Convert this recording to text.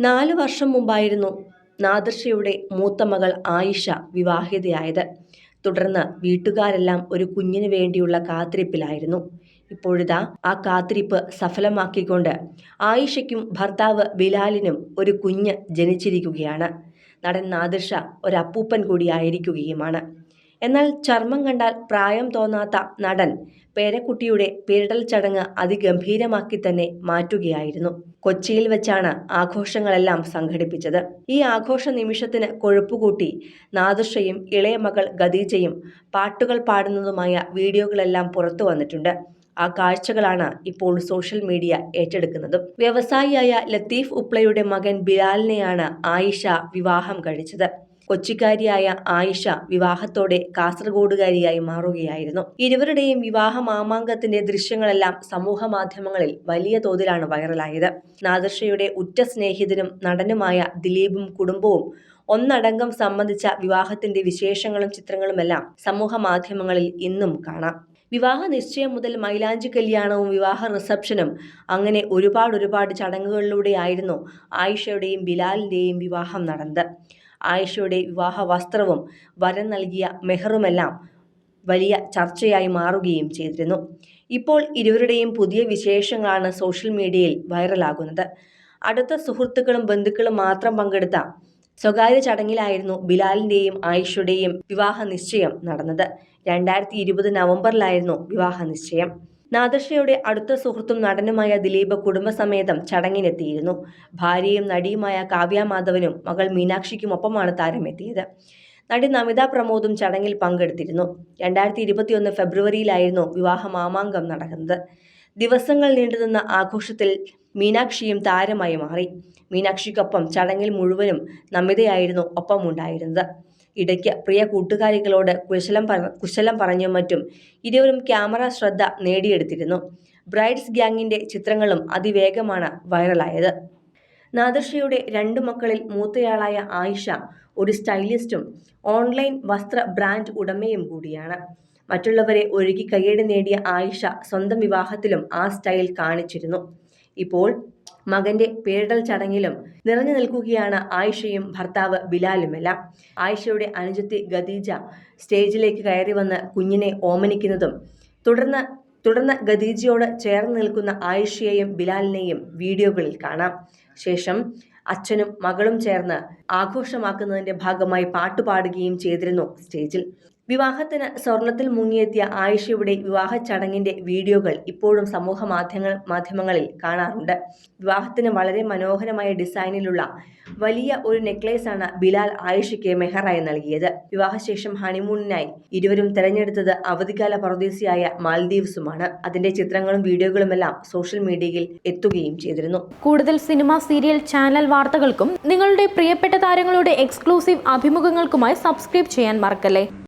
നാല് വർഷം മുമ്പായിരുന്നു നാദർഷയുടെ മൂത്ത മകൾ ആയിഷ വിവാഹിതയായത്. തുടർന്ന് വീട്ടുകാരെല്ലാം ഒരു കുഞ്ഞിന് വേണ്ടിയുള്ള കാത്തിരിപ്പിലായിരുന്നു. ഇപ്പോഴിതാ ആ കാത്തിരിപ്പ് സഫലമാക്കിക്കൊണ്ട് ആയിഷയ്ക്കും ഭർത്താവ് ബിലാലിനും ഒരു കുഞ്ഞ് ജനിച്ചിരിക്കുകയാണ്. നടൻ നാദിർഷ ഒരു അപ്പൂപ്പൻ കൂടിയായിരിക്കുകയുമാണ്. എന്നാൽ ചർമ്മം കണ്ടാൽ പ്രായം തോന്നാത്ത നടൻ പേരക്കുട്ടിയുടെ പേരിടൽ ചടങ്ങ് അതിഗംഭീരമാക്കി തന്നെ മാറ്റുകയായിരുന്നു. കൊച്ചിയിൽ വെച്ചാണ് ആഘോഷങ്ങളെല്ലാം സംഘടിപ്പിച്ചത്. ഈ ആഘോഷ നിമിഷത്തിന് കൊഴുപ്പുകൂട്ടി നാദുഷയും ഇളയ മകൾ ഖദീജയും പാട്ടുകൾ പാടുന്നതുമായ വീഡിയോകളെല്ലാം പുറത്തു വന്നിട്ടുണ്ട്. ആ കാഴ്ചകളാണ് ഇപ്പോൾ സോഷ്യൽ മീഡിയ ഏറ്റെടുക്കുന്നത്. വ്യവസായിയായ ലത്തീഫ് ഉപ്ലയുടെ മകൻ ബിലാലിനെയാണ് ആയിഷ വിവാഹം കഴിച്ചത്. കൊച്ചിക്കാരിയായ ആയിഷ വിവാഹത്തോടെ കാസർഗോഡുകാരിയായി മാറുകയായിരുന്നു. ഇരുവരുടെയും വിവാഹ മാമാങ്കത്തിന്റെ ദൃശ്യങ്ങളെല്ലാം സമൂഹ മാധ്യമങ്ങളിൽ വലിയ തോതിലാണ് വൈറലായത്. നാദർഷയുടെ ഉറ്റ സ്നേഹിതനും നടനുമായ ദിലീപും കുടുംബവും ഒന്നടങ്കം സംബന്ധിച്ച വിവാഹത്തിന്റെ വിശേഷങ്ങളും ചിത്രങ്ങളുമെല്ലാം സമൂഹ മാധ്യമങ്ങളിൽ ഇന്നും കാണാം. വിവാഹ നിശ്ചയം മുതൽ മൈലാഞ്ചി കല്യാണവും വിവാഹ റിസപ്ഷനും അങ്ങനെ ഒരുപാട് ഒരുപാട് ചടങ്ങുകളിലൂടെയായിരുന്നു ആയിഷയുടെയും ബിലാലിന്റെയും വിവാഹം നടന്നത്. ആയിഷയുടെ വിവാഹ വസ്ത്രവും വരം നൽകിയ മെഹറുമെല്ലാം വലിയ ചർച്ചയായി മാറുകയും ചെയ്തിരുന്നു. ഇപ്പോൾ ഇരുവരുടെയും പുതിയ വിശേഷങ്ങളാണ് സോഷ്യൽ മീഡിയയിൽ വൈറലാകുന്നത്. അടുത്ത സുഹൃത്തുക്കളും ബന്ധുക്കളും മാത്രം പങ്കെടുത്ത സ്വകാര്യ ചടങ്ങിലായിരുന്നു ബിലാലിന്റെയും ആയിഷയുടെയും വിവാഹ നിശ്ചയം നടന്നത്. രണ്ടായിരത്തി ഇരുപത് നവംബറിലായിരുന്നു വിവാഹ നിശ്ചയം നാദർഷയുടെ അടുത്ത സുഹൃത്തും നടനുമായ ദിലീപ് കുടുംബസമേതം ചടങ്ങിനെത്തിയിരുന്നു. ഭാര്യയും നടിയുമായ കാവ്യ മാധവനും മകൾ മീനാക്ഷിക്കുമൊപ്പമാണ് താരം എത്തിയത് നടി നമിത പ്രമോദും ചടങ്ങിൽ പങ്കെടുത്തിരുന്നു. രണ്ടായിരത്തി ഇരുപത്തിയൊന്ന് ഫെബ്രുവരിയിലായിരുന്നു വിവാഹ മാമാങ്കം നടക്കുന്നത് ദിവസങ്ങൾ നീണ്ടുനിന്ന ആഘോഷത്തിൽ മീനാക്ഷിയും താരമായി മാറി. മീനാക്ഷിക്കൊപ്പം ചടങ്ങിൽ മുഴുവനും നമിതയായിരുന്നു ഒപ്പമുണ്ടായിരുന്നത്. ഇടയ്ക്ക് പ്രിയ കൂട്ടുകാരികളോട് കുശലം കുശലം പറഞ്ഞും മറ്റും ഇരുവരും ക്യാമറ ശ്രദ്ധ നേടിയെടുത്തിരുന്നു. ബ്രൈഡ്സ് ഗ്യാങ്ങിന്റെ ചിത്രങ്ങളും അതിവേഗമാണ് വൈറലായത്. നാദർഷയുടെ രണ്ടു മക്കളിൽ മൂത്തയാളായ ആയിഷ ഒരു സ്റ്റൈലിസ്റ്റും ഓൺലൈൻ വസ്ത്ര ബ്രാൻഡ് ഉടമയും കൂടിയാണ്. മറ്റുള്ളവരെ ഒഴുകി കയ്യടി നേടിയ ആയിഷ സ്വന്തം വിവാഹത്തിലും ആ സ്റ്റൈൽ കാണിച്ചിരുന്നു. ഇപ്പോൾ മകന്റെ പേരിടൽ ചടങ്ങിലും നിറഞ്ഞു നിൽക്കുകയാണ് ആയിഷയും ഭർത്താവ് ബിലാലുമെല്ലാം. ആയിഷയുടെ അനുജത്തി ഖദീജ സ്റ്റേജിലേക്ക് കയറി വന്ന് കുഞ്ഞിനെ ഓമനിക്കുന്നതും തുടർന്ന് തുടർന്ന് ഖദീജയോട് ചേർന്ന് നിൽക്കുന്ന ആയിഷയെയും ബിലാലിനെയും വീഡിയോകളിൽ കാണാം. ശേഷം അച്ഛനും മകളും ചേർന്ന് ആഘോഷമാക്കുന്നതിന്റെ ഭാഗമായി പാട്ടുപാടുകയും ചെയ്തിരുന്നു സ്റ്റേജിൽ. വിവാഹത്തിന് സ്വർണത്തിൽ മുങ്ങിയെത്തിയ ആയിഷയുടെ വിവാഹ ചടങ്ങിന്റെ വീഡിയോകൾ ഇപ്പോഴും സമൂഹ മാധ്യമങ്ങൾ മാധ്യമങ്ങളിൽ കാണാറുണ്ട്. വിവാഹത്തിന് വളരെ മനോഹരമായ ഡിസൈനിലുള്ള വലിയ ഒരു നെക്ലേസ് ആണ് ബിലാൽ ആയിഷയ്ക്ക് മെഹറായി നൽകിയത്. വിവാഹശേഷം ഹണിമൂണിനായി ഇരുവരും തെരഞ്ഞെടുത്തത് അവധിക്കാല പരദേശിയായ മാൽദീവ്സുമാണ്. അതിന്റെ ചിത്രങ്ങളും വീഡിയോകളുമെല്ലാം സോഷ്യൽ മീഡിയയിൽ എത്തുകയും ചെയ്തിരുന്നു. കൂടുതൽ സിനിമ സീരിയൽ ചാനൽ വാർത്തകൾക്കും നിങ്ങളുടെ പ്രിയപ്പെട്ട താരങ്ങളുടെ എക്സ്ക്ലൂസീവ് അഭിമുഖങ്ങൾക്കുമായി സബ്സ്ക്രൈബ് ചെയ്യാൻ മറക്കല്ലേ?